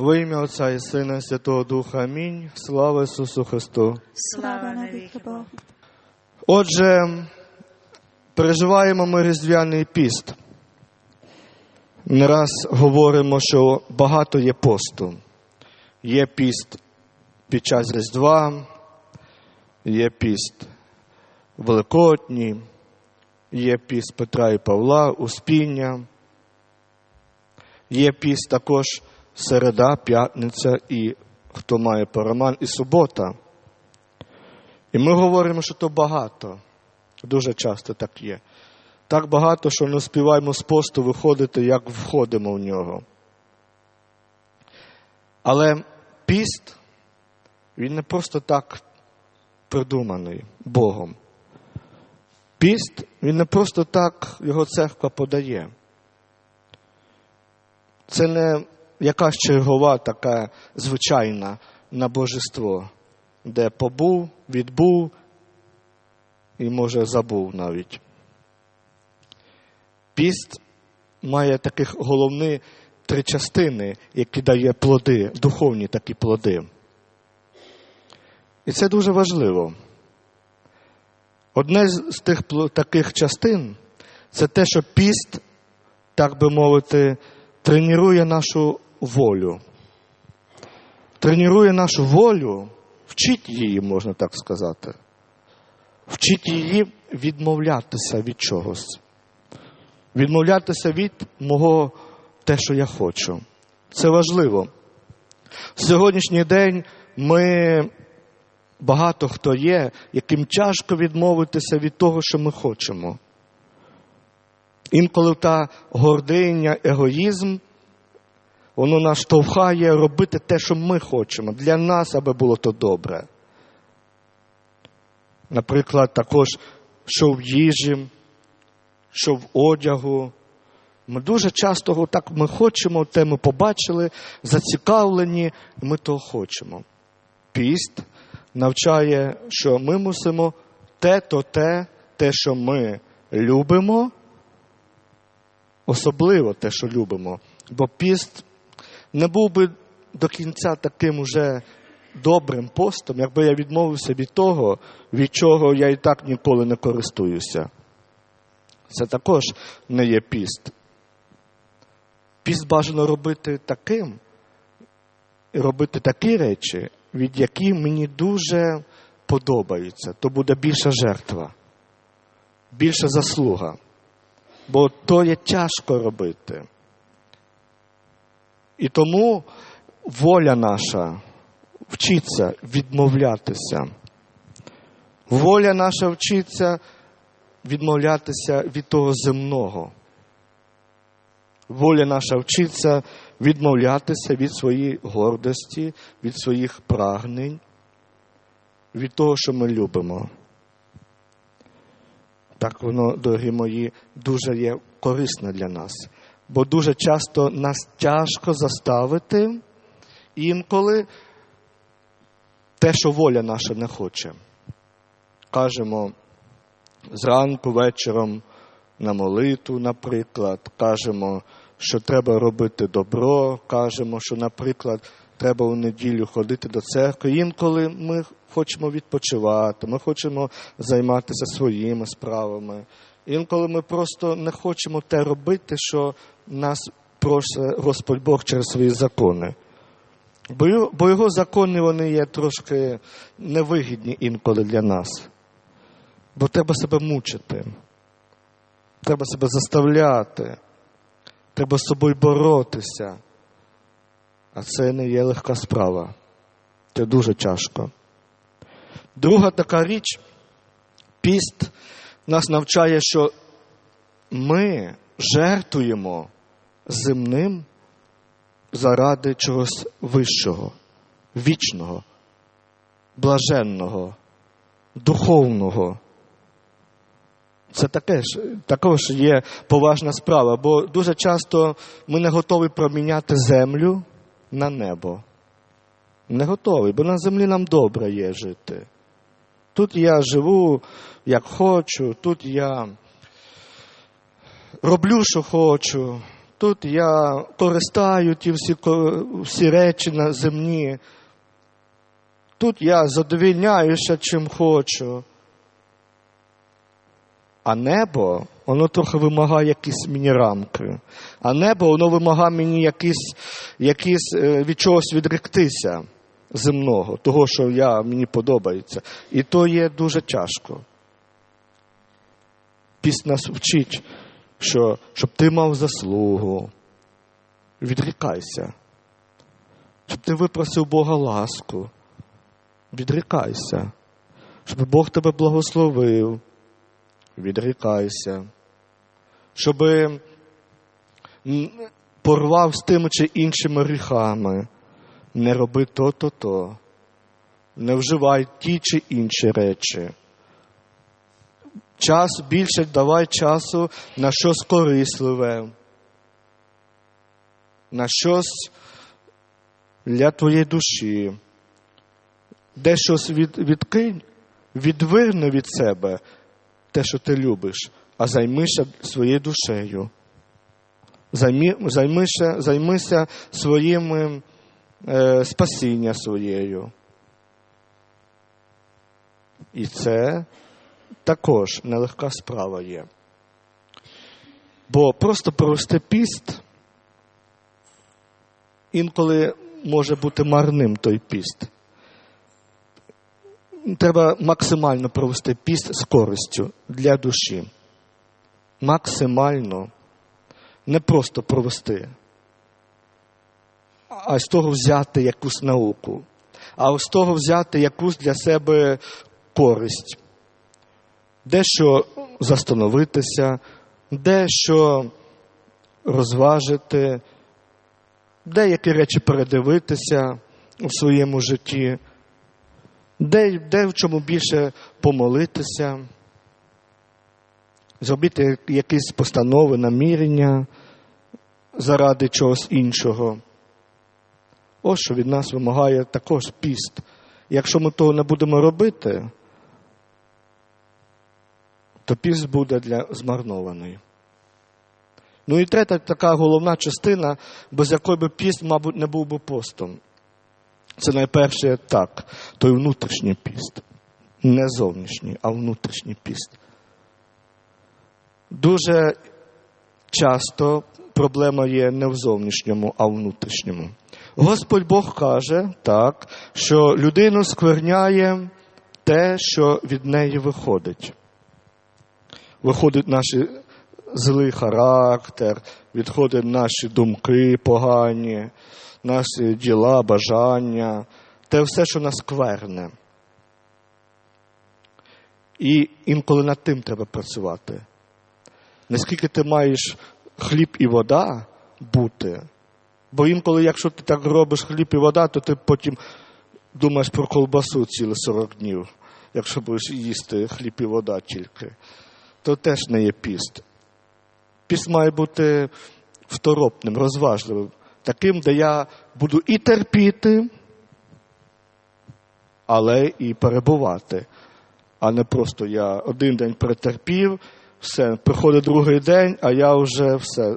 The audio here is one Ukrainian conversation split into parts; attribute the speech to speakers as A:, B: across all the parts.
A: Во ім'я Отця і Сина, і Святого Духа. Амінь. Слава Ісусу Христу.
B: Слава навіки Богу.
A: Отже, переживаємо ми Різдвяний піст. Не раз говоримо, що багато є посту. Є піст під час Різдва, є піст Великодній, є піст Петра і Павла, Успіння, є піст також середа, п'ятниця і хто має параман, і субота. І ми говоримо, що то багато. Дуже часто так є. Так багато, що не успіваємо з посту виходити, як входимо в нього. Але піст, він не просто так придуманий Богом. Піст, він не просто так його церква подає. Це не якась чергова така звичайна набожество, де побув, відбув і, може, забув навіть. Піст має таких головні три частини, які дає плоди, духовні такі плоди. І це дуже важливо. Одне з тих таких частин це те, що піст, так би мовити, тренує нашу волю. Тренує нашу волю, вчить її, можна так сказати. Вчить її відмовлятися від чогось. Відмовлятися від мого те, що я хочу. Це важливо. В сьогоднішній день ми багато хто є, яким тяжко відмовитися від того, що ми хочемо. Інколи та гординя, егоїзм, воно нас штовхає робити те, що ми хочемо, для нас, аби було то добре. Наприклад, також, що в їжі, що в одягу. Ми дуже часто так ми хочемо, те ми побачили, зацікавлені, і ми того хочемо. Піст навчає, що ми мусимо те, то те, те, що ми любимо, особливо те, що любимо. Бо піст не був би до кінця таким уже добрим постом, якби я відмовився від того, від чого я і так ніколи не користуюся. Це також не є піст. Піст бажано робити таким, і робити такі речі, від яких мені дуже подобаються. То буде більша жертва, більша заслуга. Бо то є тяжко робити. І тому воля наша вчиться відмовлятися. Воля наша вчиться відмовлятися від того земного. Воля наша вчиться відмовлятися від своєї гордості, від своїх прагнень, від того, що ми любимо. Так воно, дорогі мої, дуже є корисне для нас. Бо дуже часто нас тяжко заставити інколи те, що воля наша не хоче. Кажемо зранку, вечором на молитву, наприклад, кажемо, що треба робити добро, кажемо, що, наприклад, треба у неділю ходити до церкви. Інколи ми хочемо відпочивати, ми хочемо займатися своїми справами. Інколи ми просто не хочемо те робити, що нас просить Господь Бог через свої закони. Бо його закони вони є трошки невигідні інколи для нас. Бо треба себе мучити, треба себе заставляти, треба з собою боротися. А це не є легка справа. Це дуже тяжко. Друга така річ, піст нас навчає, що ми жертвуємо земним заради чогось вищого, вічного, блаженного, духовного. Це таке ж, також є поважна справа, бо дуже часто ми не готові проміняти землю на небо. Не готові, бо на землі нам добре є жити. Тут я живу, як хочу, тут я роблю, що хочу, тут я користаю ті всі, всі речі на земні. Тут я задовільняюся чим хочу. А небо, воно трохи вимагає якісь мені рамки. А небо, воно вимагає мені якісь, якісь е, від чогось відректися земного, того, що я, мені подобається. І то є дуже тяжко. Пість нас вчить, що щоб ти мав заслугу, відрікайся. Щоб ти випросив Бога ласку, відрікайся. Щоб Бог тебе благословив, відрікайся. Щоб порвав з тими чи іншими гріхами. Не роби то-то то. Не вживай ті чи інші речі. Час більше давай часу на щось корисливе, на щось для твоєї душі. Де щось від, відкинь, відверни від себе те, що ти любиш, а займися своєю душею. Займися, займися своїм е, спасіння своєю. І це також нелегка справа є. Бо просто провести піст інколи може бути марним той піст. Треба максимально провести піст з користю для душі. Максимально не просто провести, а з того взяти якусь науку, а з того взяти якусь для себе користь дещо застановитися, дещо розважити, деякі речі передивитися в своєму житті, де, де в чому більше помолитися, зробити якісь постанови, намірення заради чогось іншого. Ось що від нас вимагає також піст. Якщо ми того не будемо робити, то піст буде для змарнованої. Ну і третя така головна частина, без якої би піст, мабуть, не був би постом. Це найперше так, той внутрішній піст. Не зовнішній, а внутрішній піст. Дуже часто проблема є не в зовнішньому, а в внутрішньому. Господь Бог каже так, що людину скверняє те, що від неї виходить виходить наш злий характер, відходять наші думки погані, наші діла, бажання, те все, що нас кверне. І інколи над тим треба працювати. Наскільки ти маєш хліб і вода бути, бо інколи, якщо ти так робиш хліб і вода, то ти потім думаєш про колбасу ціле 40 днів, якщо будеш їсти хліб і вода тільки то теж не є піст. Піст має бути второпним, розважливим, таким, де я буду і терпіти, але і перебувати. А не просто я один день претерпів, все, приходить другий день, а я вже все,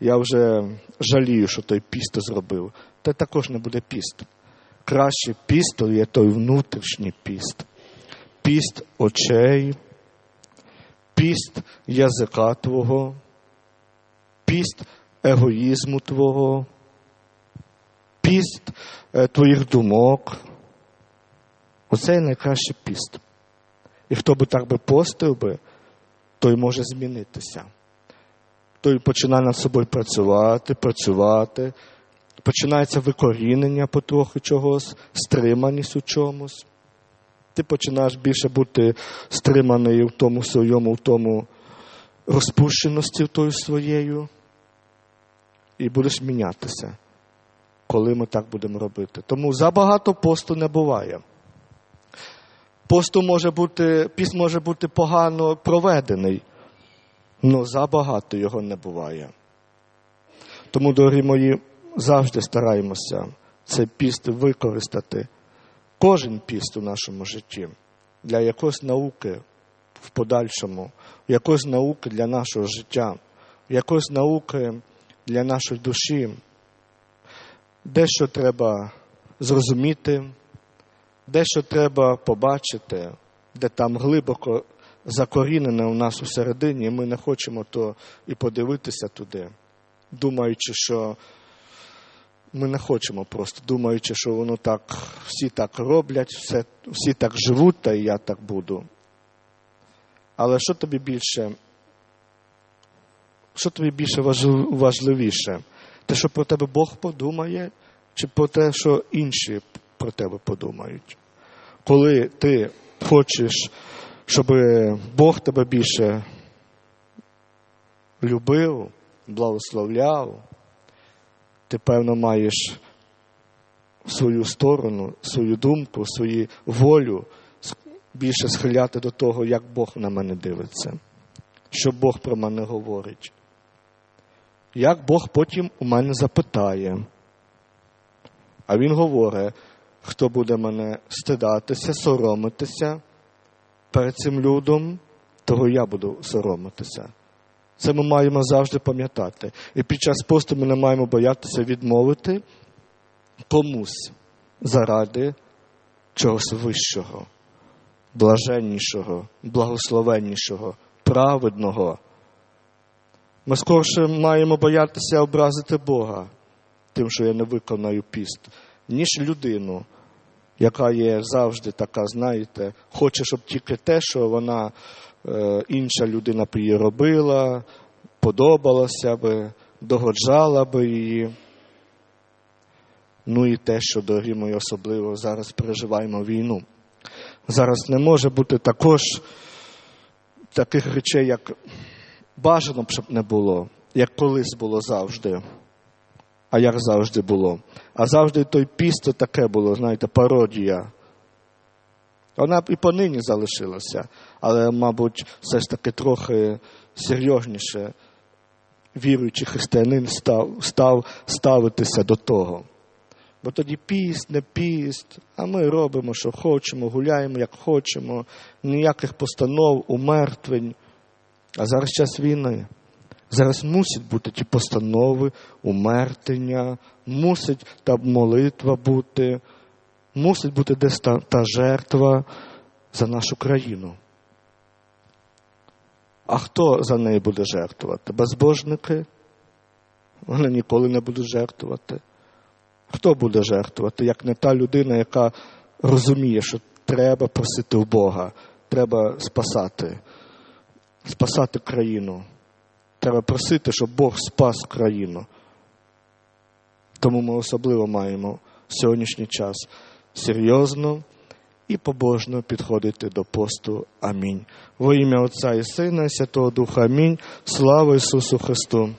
A: я вже жалію, що той піст зробив. Це також не буде піст. Краще піст є той внутрішній піст. Піст очей, піст язика Твого, піст егоїзму Твого, піст е, Твоїх думок. Оце найкращий піст. І хто би так би постив би, той може змінитися. Той починає над собою працювати, працювати, починається викорінення потрохи чогось, стриманість у чомусь ти починаєш більше бути стриманий в тому своєму, в тому розпущеності тою своєю, і будеш мінятися, коли ми так будемо робити. Тому забагато посту не буває. Посту може бути, піст може бути погано проведений, але забагато його не буває. Тому, дорогі мої, завжди стараємося цей піст використати кожен піст у нашому житті для якоїсь науки в подальшому, якоїсь науки для нашого життя, якоїсь науки для нашої душі. Дещо треба зрозуміти, дещо треба побачити, де там глибоко закорінене у нас усередині, і ми не хочемо то і подивитися туди, думаючи, що ми не хочемо просто, думаючи, що воно так, всі так роблять, все, всі так живуть, та і я так буду. Але що тобі більше, що тобі більше важливіше? Те, що про тебе Бог подумає, чи про те, що інші про тебе подумають? Коли ти хочеш, щоб Бог тебе більше любив, благословляв, ти, певно, маєш свою сторону, свою думку, свою волю більше схиляти до того, як Бог на мене дивиться, що Бог про мене говорить. Як Бог потім у мене запитає. А Він говорить, хто буде мене стидатися, соромитися перед цим людом, того я буду соромитися. Це ми маємо завжди пам'ятати. І під час посту ми не маємо боятися відмовити комусь заради чогось вищого, блаженнішого, благословеннішого, праведного. Ми скорше маємо боятися образити Бога тим, що я не виконаю піст, ніж людину, яка є завжди така, знаєте, хоче, щоб тільки те, що вона е, інша людина б її робила, подобалася би, догоджала би її. Ну і те, що, дорогі мої, особливо зараз переживаємо війну. Зараз не може бути також таких речей, як бажано б, щоб не було, як колись було завжди. А як завжди було. А завжди той піст таке було, знаєте, пародія. Вона б і понині залишилася, але, мабуть, все ж таки трохи серйозніше віруючий християнин став, став ставитися до того. Бо тоді піст, не піст, а ми робимо, що хочемо, гуляємо, як хочемо, ніяких постанов, умертвень. А зараз час війни. Зараз мусять бути ті постанови, умертвення, мусить та молитва бути, мусить бути десь та, та жертва за нашу країну. А хто за неї буде жертвувати? Безбожники? Вони ніколи не будуть жертвувати. Хто буде жертвувати, як не та людина, яка розуміє, що треба просити у Бога, треба спасати, спасати країну. Треба просити, щоб Бог спас країну. Тому ми особливо маємо сьогоднішній час серйозно і побожно підходити до посту. Амінь. Во ім'я Отця і Сина, і Святого Духа. Амінь. Слава Ісусу Христу!